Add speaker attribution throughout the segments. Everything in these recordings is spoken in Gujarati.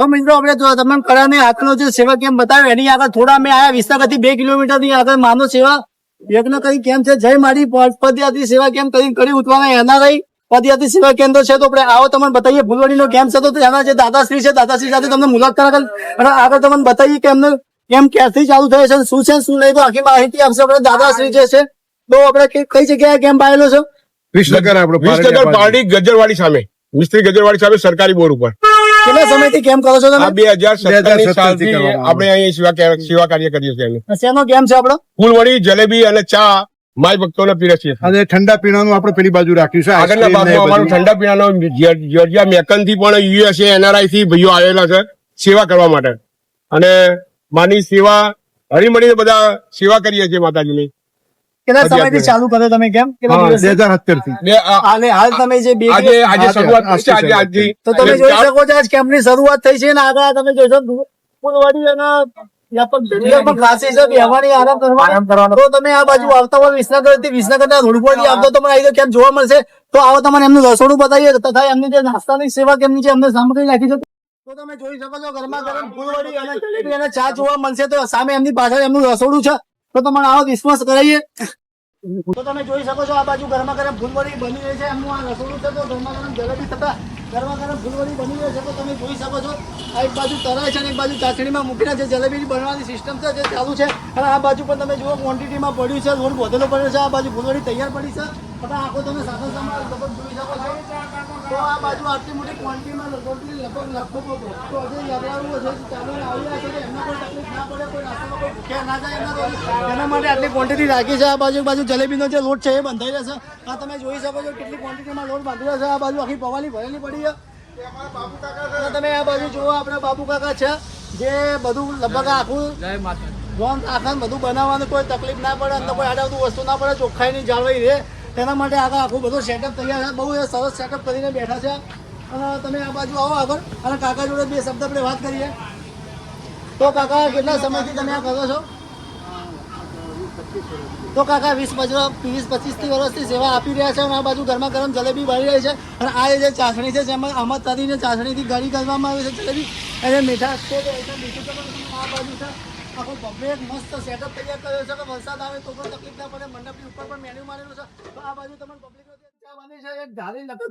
Speaker 1: તો મિત્રો આપણે જો તમને કળાની હાથનો જે સેવા કેમ બતાવ્યો એની આગળ થોડા અમે આયા વિસ્તારથી બે કિલોમીટરની આગળ માનવ સેવા. યજ્ઞ કરી કેમ છે? જય મારી પદયાત્રી સેવા કેમ્પ કરી કરી ઉઠવાના એનઆરઆઈ પદયાત્રી સેવા કેન્દ્ર છે તો આપણે આવો તમને બતાવીએ. ફૂલવાડીનો કેમ્પ છે તો એના જે દાદાશ્રી છે દાદાશ્રી સાથે તમને મુલાકાત કરે અને આગળ તમને બતાવીએ કે એમને કેમ ક્યારથી ચાલુ થયો છે શું છે શું નહીં તો આખી માહિતી આપશે આપણે દાદાશ્રી જે છે. તો આપણે કઈ- કઈ જગ્યાએ કેમ્પ આવેલો છે?
Speaker 2: વિસનગર આપણો
Speaker 3: વિસનગર પારડી ગજરવાડી સામે. મિસ્ત્રી ગજરવાડી સામે સરકારી બોર્ડ ઉપર.
Speaker 1: કેટલા સમયથી કેમ કરો છો તમે?
Speaker 3: બે હજાર સત્તરની
Speaker 2: 2017 થી
Speaker 3: સાલથી આપણે અહીં સેવા સેવા કાર્ય કરીએ છીએ
Speaker 1: શેનો કેમ છે આપણો?
Speaker 3: ફૂલવડી જલેબી અને ચા માય ભક્તોને પીરે છે.
Speaker 2: અને ઠંડા પીણાનું આપણે પેલી બાજુ રાખ્યું છે
Speaker 3: આગળના ભાગમાં અમારું ઠંડા પીણાનો જોર્જિયા મેકનથી પણ યુએસએ એનઆરઆઈ થી ભાઈઓ આવેલા છે સેવા કરવા માટે. અને માની સેવા હરીમળીને બધા સેવા કરીએ છીએ માતાજીની.
Speaker 1: કેટલા સમયથી ચાલુ કરે તમે કેમ? કેટલા
Speaker 2: હા,
Speaker 1: દિવસથી?
Speaker 2: 2070 થી.
Speaker 3: આ-
Speaker 1: હાલે હાલ તમે જે બે
Speaker 3: આજે આજે
Speaker 2: આજે,
Speaker 3: શરૂઆત છે આજે
Speaker 2: આજથી.
Speaker 1: તો તમે જોઈ શકો છો આજ કેમ્પની શરૂઆત થઈ છે ને આગળ તમે જોશો ફૂલવાડી અને વ્યાપક જગ્યામાં classes છે, બેહવાની, આરામ કરવાનો. તમે આ બાજુ આવતા હોય વિસનગરથી વિસનગરના રોડ પરથી આવતો તમને આવી જોવા મળશે? તો આવો તમને એમનું રસોડું બતાવીએ તથા એમની જે નાસ્તાની સેવા કેમની છે એમને સામગ્રી રાખી છે. તો તમે જોઈ શકો છો ગરમા ગરમ ફૂલવાડી અને જલેબી અને ચા જોવા મળશે તો સામે એમની પાછળ એમનું રસોડું છે. તો તમારે આવો વિશ્વાસ કરાવીએ તો તમે જોઈ શકો છો આ બાજુ ગરમા ગરમ ફૂલવડી બની રહી છે. એમનું આ રસોડું છે તો ગરમા ગરમ જલેબી થતા ગરમા ગરમ ફૂલવડી બની રહી છે તો તમે જોઈ શકો છો. આ એક બાજુ તરાય છે અને એક બાજુ ચાસણીમાં મૂકીને છે જલેબીની બનવાની સિસ્ટમ છે, જે ચાલુ છે. અને આ બાજુ પણ તમે જુઓ ક્વોન્ટિટીમાં પડ્યું છે. લોટ વધેલો પડ્યો છે. આ બાજુ ફૂલવડી તૈયાર પડી છે. હવે આખો તમે સાથે લગભગ જોઈ શકો છો. તો આ બાજુ આટલી મોટી ક્વોન્ટિટીમાં લગભગ લગભગ લગભગ તો હજુ યાત્રાળુઓ છે જે આવી રહ્યા છે એમને કોઈ તકલીફ ના પડે, કોઈ એના માટે આટલી ક્વોન્ટિટી રાખી છે આ બાજુ બાજુ જલેબીનો જે લોટ છે એ બંધાઈ જશે. આ તમે જોઈ શકો છો કેટલી ક્વોન્ટિટીમાં લોટ બાંધ્યો છે. આ બાજુ આખી પવાલી ભરેલી પડી છે. તમે આ બાજુ જુઓ, આપણા બાપુ કાકા છે, જે બધું લગભગ આખું લોન આખા બધું બનાવવાનું કોઈ તકલીફ ના પડે, અંદર કોઈ આડાવતું વસ્તુ ના પડે ચોખ્ખાઈની જાળવાઈ રહે. તેના માટે આગળ આખું બધું સેટઅપ તૈયાર છે. બહુ સરસ સેટઅપ કરીને બેઠા છે. અને તમે આ બાજુ આવો આગળ. અને કાકા જોડે બે શબ્દ આપણે વાત કરીએ. તો કાકા, કેટલા સમયથી તમે આ કરો છો? તો કાકા, વીસ વીસ પચીસથી વર્ષથી સેવા આપી રહ્યા છે અને આ બાજુ ગરમા ગરમ જલેબી બની રહી છે. અને આ જે ચાસણી છે, જેમાં આમાં તરીને ચાસણીથી ગળી કરવામાં આવે છે જલેબી. અને મીઠા આ બાજુ છે? આખો પબ્લિક મસ્ત સેટઅપ તૈયાર કર્યો છે કે વરસાદ આવે તો પણ તકલીફ ના પડે, મંડપની ઉપર પણ મેન્યુ મારેલું છે. તો આ બાજુ તમને પબ્લિક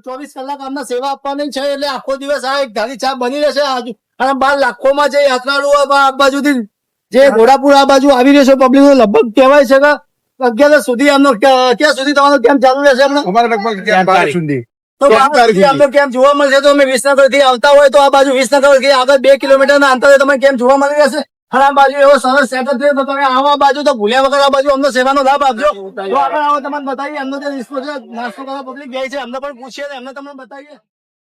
Speaker 1: ચોવીસ કલાક અમને સેવા આપવાની છે, એટલે આખો દિવસ આ એક ધારી ચા બની રહેશે આજુ અને બાર લાખોમાં જે યાત્રાળુઓ આ બાજુથી જે ઘોડાપુર આ બાજુ આવી રહ્યો છે પબ્લિક લગભગ કહેવાય છે કે અગિયાર સુધી એમનો ક્યાં સુધી તમારો કેમ્પ ચાલુ રહેશે એમને
Speaker 2: અમારે લગભગ ત્યાં સુધી.
Speaker 1: તો આમનો જોવા મળશે તો અમે વિસનગરથી આવતા હોય તો આ બાજુ વિસનગરથી આગળ બે કિલોમીટર ના અંતરે તમે કેમ જોવા મળી રહેશે. આ બાજુ એવો સરસ સેટઅપ છે તો તમે આવો બાજુ તો ભૂલ્યા વગર આ બાજુ અમને સેવાનો લાભ આપજો. તો આવો તમને બતાવીએ. અમને જે રિસ્પોન્સ છે નાસ્તો કરવા પબ્લિક જાય છે એમને પણ પૂછીએ અમને એમને તમને બતાવીએ.